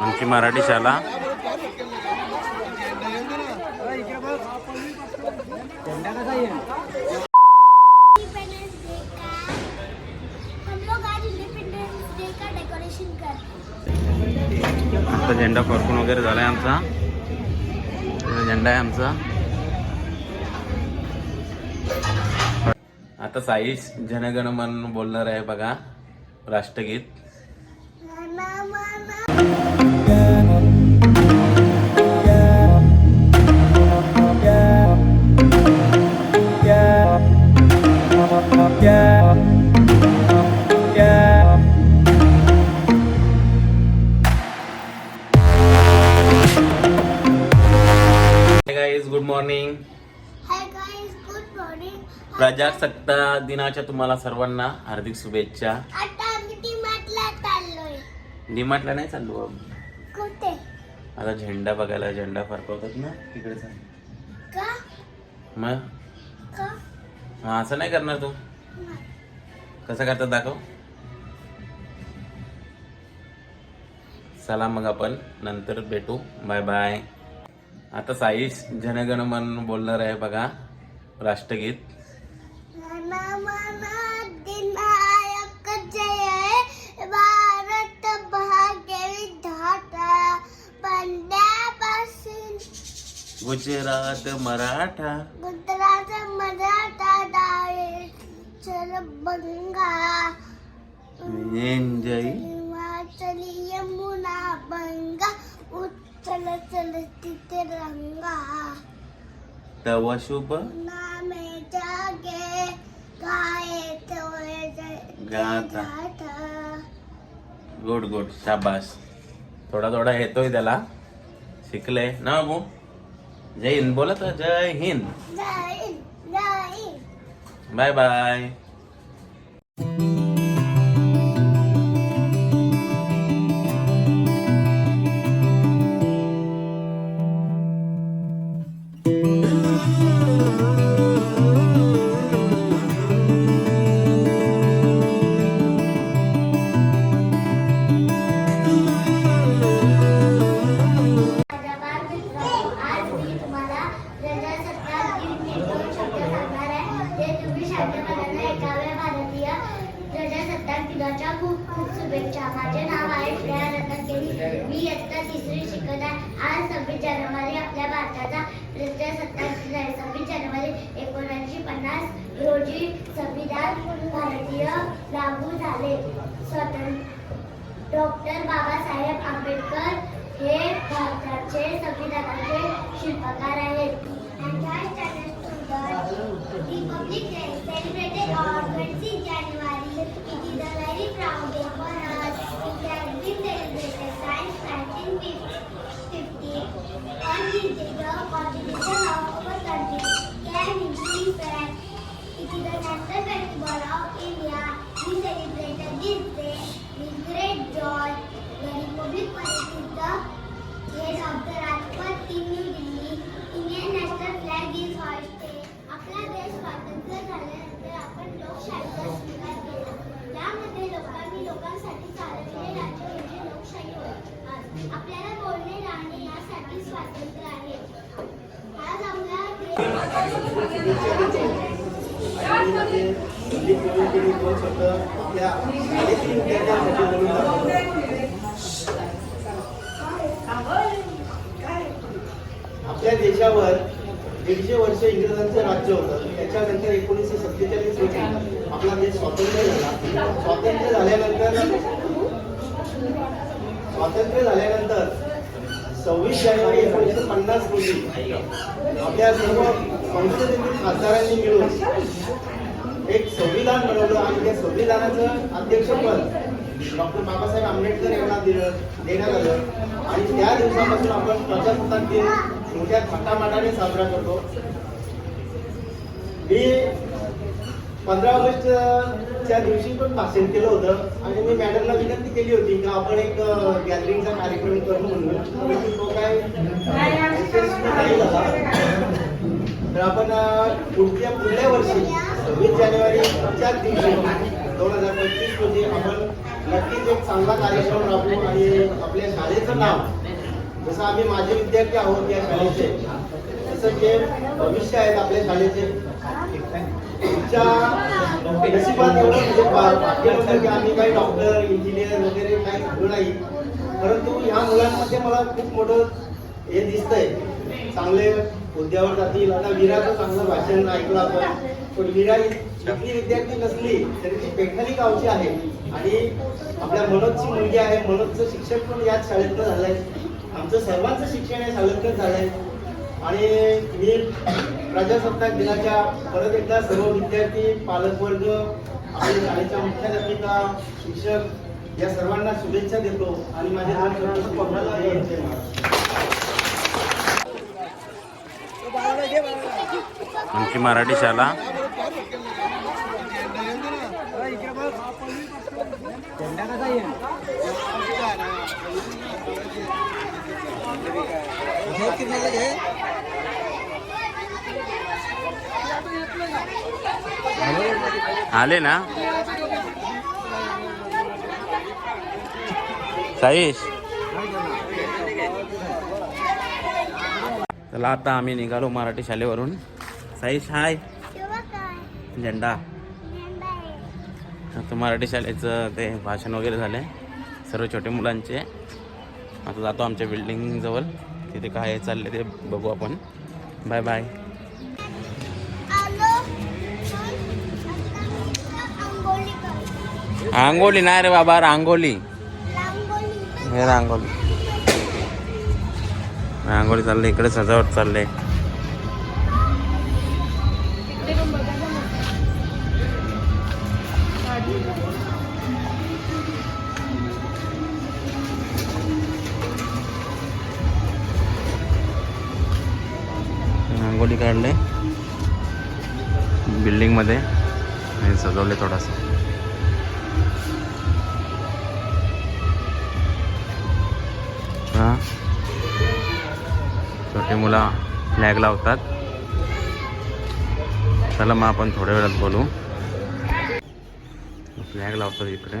आमची मराठी शाळा. आता झेंडा फरकून वगैरे झालाय आमचा. झेंडा आहे आमचा. आता साईश जनगण मन बोलणार आहे बघा राष्ट्रगीत. Guys good morning hi guys good morning प्रजासत्ताक दिनाच्या तुम्हाला सर्वांना हार्दिक शुभेच्छा. डीमार्टला नाही चाललो आता झेंडा बघायला झेंडा फरकवतात ना तिकडे मग? हा, असं नाही करणार तू. कसं करतात दाखव. चला मग आपण नंतर भेटू. बाय बाय आता साईश जनगण म्हणून बोलणार आहे बघा. राष्ट्रगीत. गुजरात मराठा. बंगा। हिमाचल यमुना गंगा उच्चल चल तिथे रंगा। तव शुभ। नामे जागे गाये तोय गाता. गुड गुड शाबास. थोडा थोडा येतोय त्याला. शिकले. ना बाबू? जय हिंद. बोलत जय हिंद. जय हिंद, जय हिंद. Bye bye. प्रजासत्ताक खूप खूप शुभेच्छा. माझे नाव आहे श्रेया रत्नागिरी. मी इयत्ता तिसरी शिकत आहे. आज सव्वीस जानेवारी आपल्या भारताचा प्रजासत्ताक दिन आहे. सव्वीस जानेवारी एकोणीसशे पन्नास रोजी संविधान भारतीय लागू झाले. स्वतंत्र डॉक्टर बाबासाहेब आंबेडकर आपल्या देशावर दीडशे वर्ष इंग्रजांचं राज्य होतं. त्याच्यानंतर एकोणीसशे सत्तेचाळीस रोजी आपला देश स्वातंत्र्य झाला. स्वातंत्र्य झाल्यानंतर स्वातंत्र्य झाल्यानंतर सव्वीस जानेवारी एकोणीसशे पन्नास रोजी आपल्या सर्व संसदेतील खासदारांनी मिळून एक संविधान बनवलं आणि त्या संविधानाचं अध्यक्षपद डॉक्टर बाबासाहेब आंबेडकर यांना दिलं देण्यात आलं. आणि त्या दिवसापासून आपण प्रजासत्ताक दिन मोठ्या थाटामाटाने साजरा करतो. मी पंधरा ऑगस्टच्या दिवशी पण भाषण केलं होतं आणि मी मॅडम केली होती की? आपण एक गॅदरिंगचा कार्यक्रम करू म्हणून. तो काय? तर आपण पुढच्या पुढल्या वर्षी सव्वीस जानेवारीच्याच दिवशी दोन हजार पंचवीस रोजी आपण नक्कीच एक चांगला कार्यक्रम राबवू आणि आपल्या शाळेचं नाव जसं आम्ही माझे विद्यार्थी आहोत या शाळेचे तसं जे भविष्य आहेत आपल्या शाळेचे तुमच्या नशिबात एवढं म्हणजे भाग्य होतं की आम्ही काही डॉक्टर इंजिनियर वगैरे काही झालो नाही. परंतु ह्या मुलांमध्ये मला खूप मोठं हे दिसतंय. चांगले हुद्द्यावर जातील. आता विराचं चांगलं भाषण ऐकलं आपण. पण विरा इथली विद्यार्थी नसली तरी ती पैठणी गावची आहे. आणि आपल्या मनोजची मुलगी आहे. मनोजचं शिक्षण पण याच शाळेतनं झालंय. आमचं सर्वांचं शिक्षण या शाळेतच झालंय. आणि मी प्रजासत्ताक दिनाच्या परत एकदा सर्व विद्यार्थी पालकवर्ग आपल्या शाळेच्या मुख्याध्यापिका शिक्षक या सर्वांना शुभेच्छा देतो आणि माझे दोन शब्द कोणाला. आमची मराठी शाळा आले ना? साईश? चला आता आम्ही निघालो मराठी शाळेवरून. साईश हाय. झेंडा. आता मराठी शाळेचं ते भाषण वगैरे झाले सर्व छोटे मुलांचे. आता जातो आमच्या बिल्डिंगजवळ तिथे काय चालले ते बघू आपण. बाय बाय रांगोली नाही रे बाबा रांगोली रांगोळी. हे रांगोली रांगोली चालले इकडे सजावट चालले रांगोली काढले. बिल्डिंगमध्ये आणि सजवले थोडासा. हां छोटे मुलं फ्लॅग लावतात. चला मग आपण थोड्या वेळात बोलू. फ्लॅग लावतात इकडे.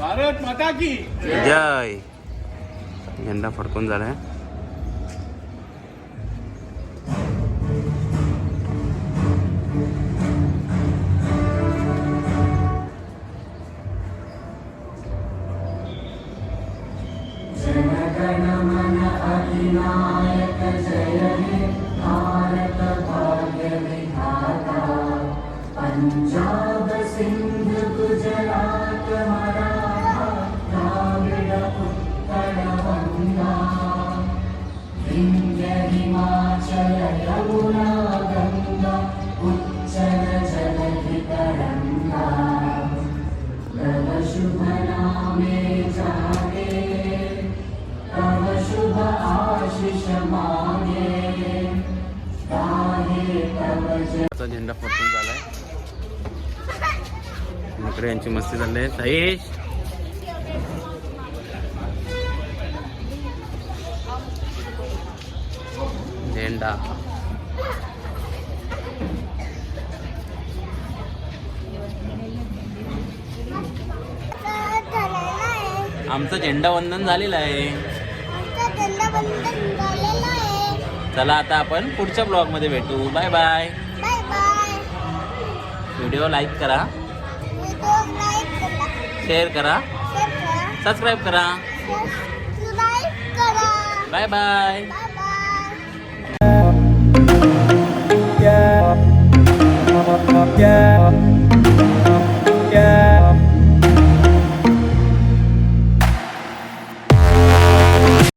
भारत माता की। जय। झेंडा फडकून झालाय. झेंडा फडकून झालाय. इकडे यांची मस्ती चालली आहे. साईश! झेंडा. तर झालेला आहे. आमचं झेंडा वंदन झालेलं आहे चला आता आपण पुढच्या ब्लॉगमध्ये भेटू. Bye bye. व्हिडिओ लाईक करा. शेअर करा. सबस्क्राईब करा. Bye bye. Yeah.